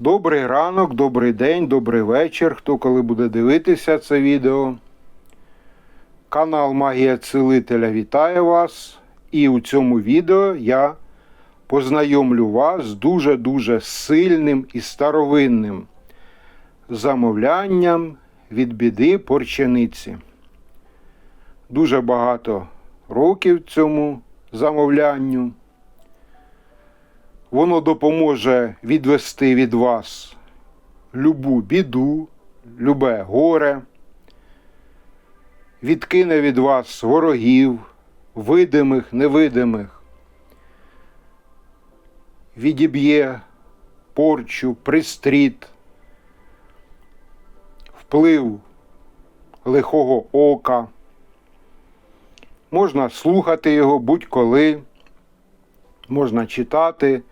Добрий ранок, добрий день, добрий вечір. Хто коли буде дивитися це відео. Канал Магія Целителя вітає вас. І у цьому відео я познайомлю вас з дуже-дуже сильним і старовинним замовлянням від біди порчениці. Дуже багато років цьому замовлянню. Воно допоможе відвести від вас любу біду, любе горе, відкине від вас ворогів, видимих, невидимих, відіб'є порчу, пристріт, вплив лихого ока. Можна слухати його будь-коли, можна читати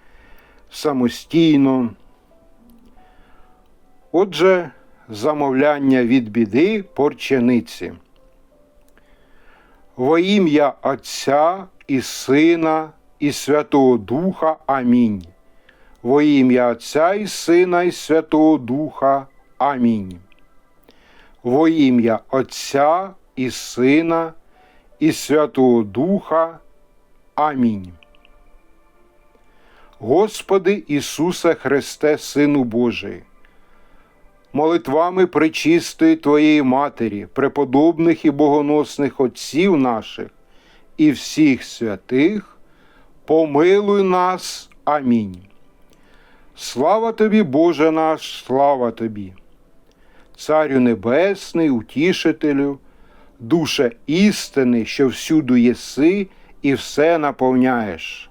самостійно. Отже, замовляння від біди порчениці. Во ім'я Отця і Сина і Святого Духа. Амінь. Во ім'я Отця і Сина і Святого Духа. Амінь. Во ім'я Отця і Сина і Святого Духа. Амінь. Господи Ісусе Христе, Сину Божий, молитвами причистої Твоєї Матері, преподобних і богоносних Отців наших і всіх святих, помилуй нас. Амінь. Слава тобі, Боже наш, слава тобі, Царю Небесний, Утішителю, душе істини, що всюду єси і все наповняєш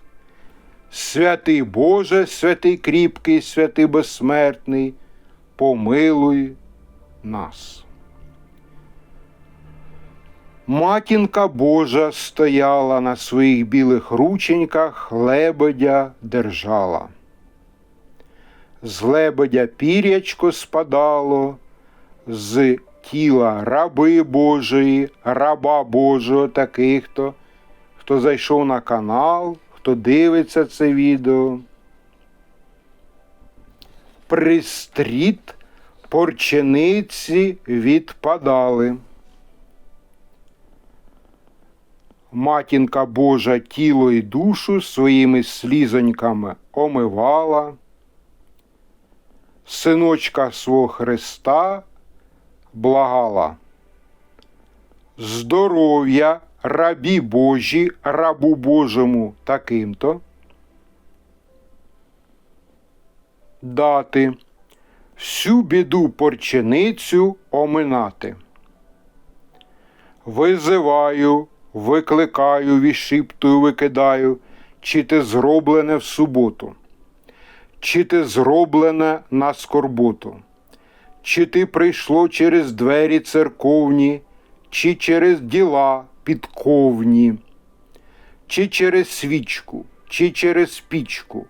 Святий Боже, святий кріпкий, святий безсмертний, помилуй нас. Матінка Божа стояла на своїх білих рученьках, лебедя держала. З лебедя пірячко спадало, з тіла раби Божої, раба Божого таких хто, хто зайшов на канал хто дивиться це відео. Пристріт порчениці відпадали. Матінка Божа тіло і душу своїми слізоньками омивала, синочка свого Христа благала. Здоров'я рабі Божі, рабу Божому таким-то. Дати всю біду порченицю оминати. Визиваю, викликаю, вішіптую, викидаю, чи ти зроблене в суботу, чи ти зроблене на скорботу, чи ти прийшло через двері церковні, чи через діла підковні, чи через свічку, чи через пічку,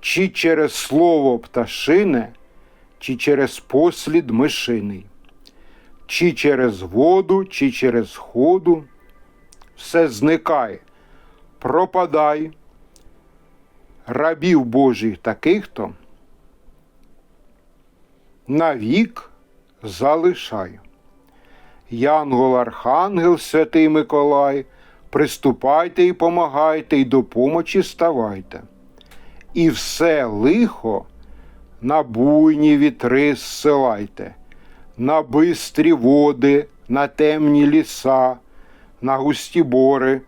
чи через слово пташине, чи через послід мишиний, чи через воду, чи через ходу, все зникає, пропадай, рабів Божих таких то навік залишаю. Янгол Архангел, святий Миколай, приступайте і помагайте, і до помочі ставайте. І все лихо на буйні вітри зсилайте, на бистрі води, на темні ліса, на густі бори,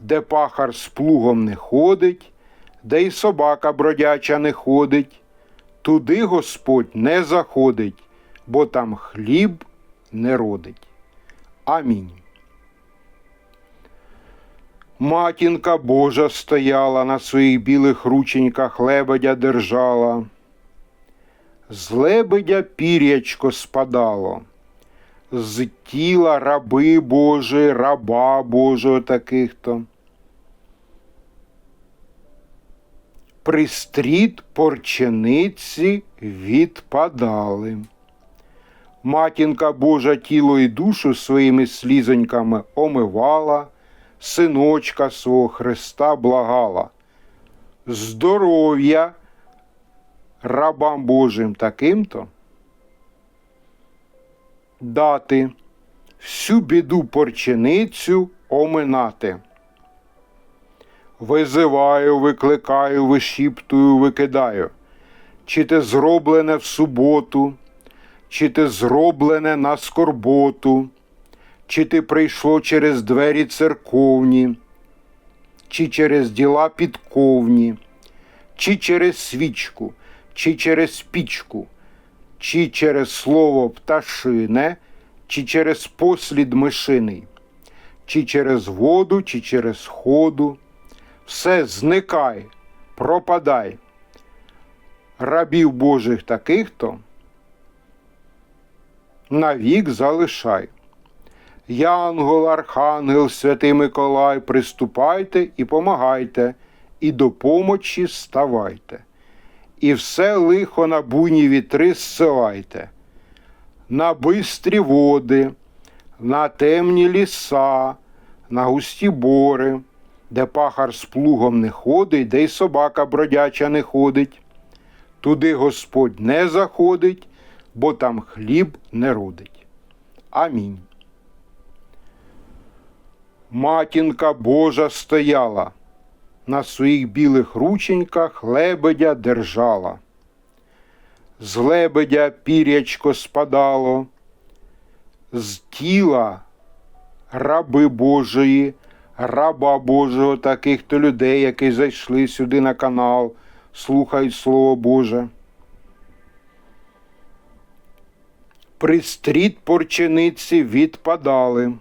де пахар з плугом не ходить, де й собака бродяча не ходить. Туди Господь не заходить, бо там хліб не родить. Амінь. Матінка Божа стояла на своїх білих рученьках лебедя держала. з лебедя пір'ячко спадало, з тіла раби Божої, раба Божого таких-то. Пристріт порчениці відпадали. Матінка Божа тіло і душу своїми слізоньками омивала, синочка свого Христа благала. Здоров'я рабам Божим таким-то дати всю біду порченицю оминати. Визиваю, викликаю, вишіптую, викидаю, чи те зроблене в суботу, чи ти зроблене на скорботу, чи ти прийшло через двері церковні, чи через діла підковні, чи через свічку, чи через пічку, чи через слово пташине, чи через послід мишиний, чи через воду, чи через ходу, все зникай, пропадай. Рабів Божих таких-то навік залишай. Янгол, Архангел, Святий Миколай, приступайте і помагайте, і до помочі ставайте, і все лихо на буйні вітри зсилайте, на бистрі води, на темні ліса, на густі бори, де пахар з плугом не ходить, де й собака бродяча не ходить. Туди Господь не заходить, бо там хліб не родить. Амінь. Матінка Божа стояла, на своїх білих рученьках лебедя держала. З лебедя пірячко спадало, з тіла раби Божої, раба Божого, таких то людей, які зайшли сюди на канал, слухають Слово Боже. Пристріт порчениці відпадали.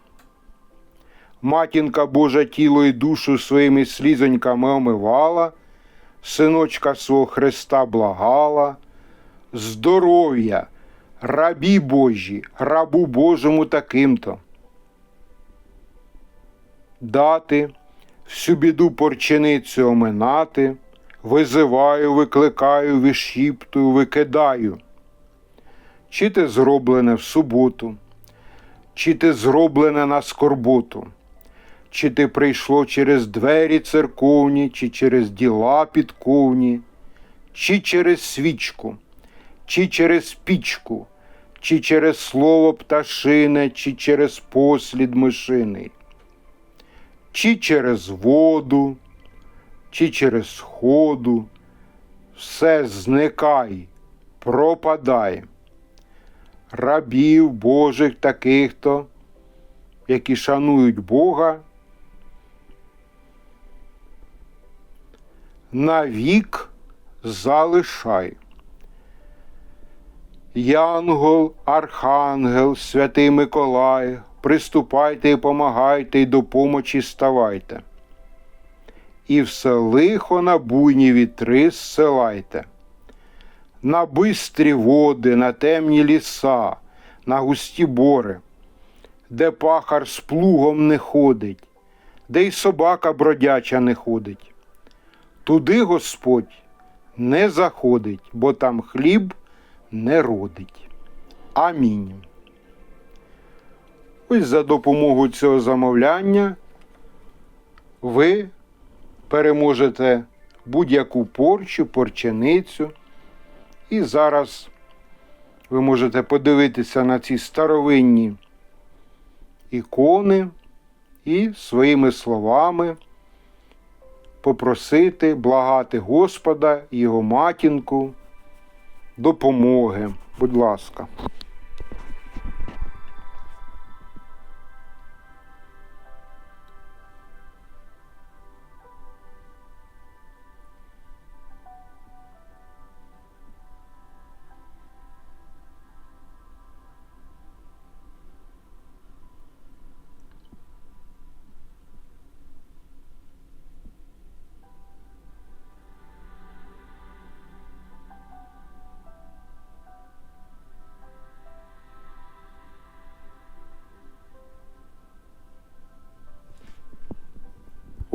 Матінка Божа тіло і душу своїми слізоньками омивала, синочка свого Христа благала, здоров'я, рабі Божі, рабу Божому таким-то. Дати, всю біду порченицю оминати, визиваю, викликаю, вишіптую, викидаю. Чи те зроблене в суботу, чи те зроблене на скорботу чи ти прийшло через двері церковні, чи через діла підковні, чи через свічку, чи через пічку, чи через слово пташине, чи через послід мишини, чи через воду, чи через ходу, все зникай, пропадай. Рабів Божих таких то, які шанують Бога. навік залишай. Янгол, Архангел, Святий Миколай, приступайте і помагайте, і до помочі ставайте. І все лихо на буйні вітри зсилайте, на бистрі води, на темні ліса, на густі бори, де пахар з плугом не ходить, де й собака бродяча не ходить. Туди Господь не заходить, бо там хліб не родить. Амінь. Ось за допомогою цього замовляння ви переможете будь-яку порчу, порченицю. І зараз ви можете подивитися на ці старовинні ікони і своїми словами попросити, благати Господа його матінку допомоги. Будь ласка.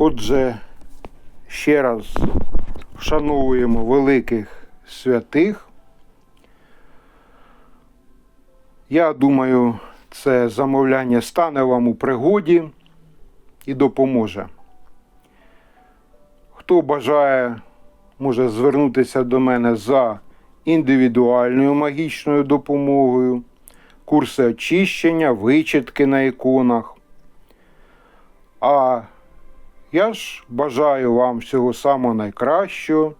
Отже, ще раз вшановуємо великих святих. Я думаю, це замовляння стане вам у пригоді і допоможе. Хто бажає, може звернутися до мене за індивідуальною магічною допомогою, курси очищення, вичитки на іконах. А я ж бажаю вам всього самого найкращого.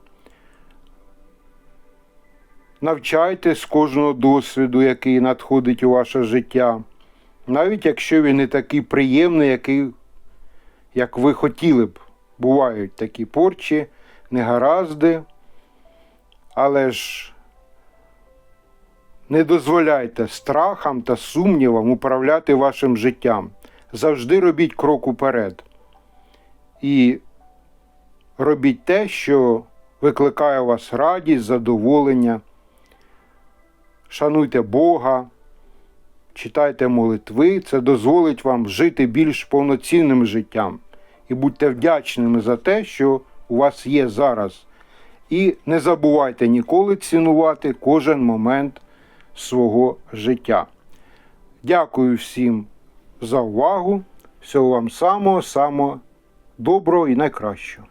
Навчайтесь кожного досвіду, який надходить у ваше життя, навіть якщо він не такий приємний, який, як ви хотіли б. Бувають такі порчі, негаразди, але ж не дозволяйте страхам та сумнівам управляти вашим життям. Завжди робіть крок уперед. І робіть те, що викликає у вас радість, задоволення. Шануйте Бога, читайте молитви, це дозволить вам жити більш повноцінним життям. І будьте вдячними за те, що у вас є зараз. І не забувайте ніколи цінувати кожен момент свого життя. Дякую всім за увагу. Всього вам самого, самого доброго і найкращого.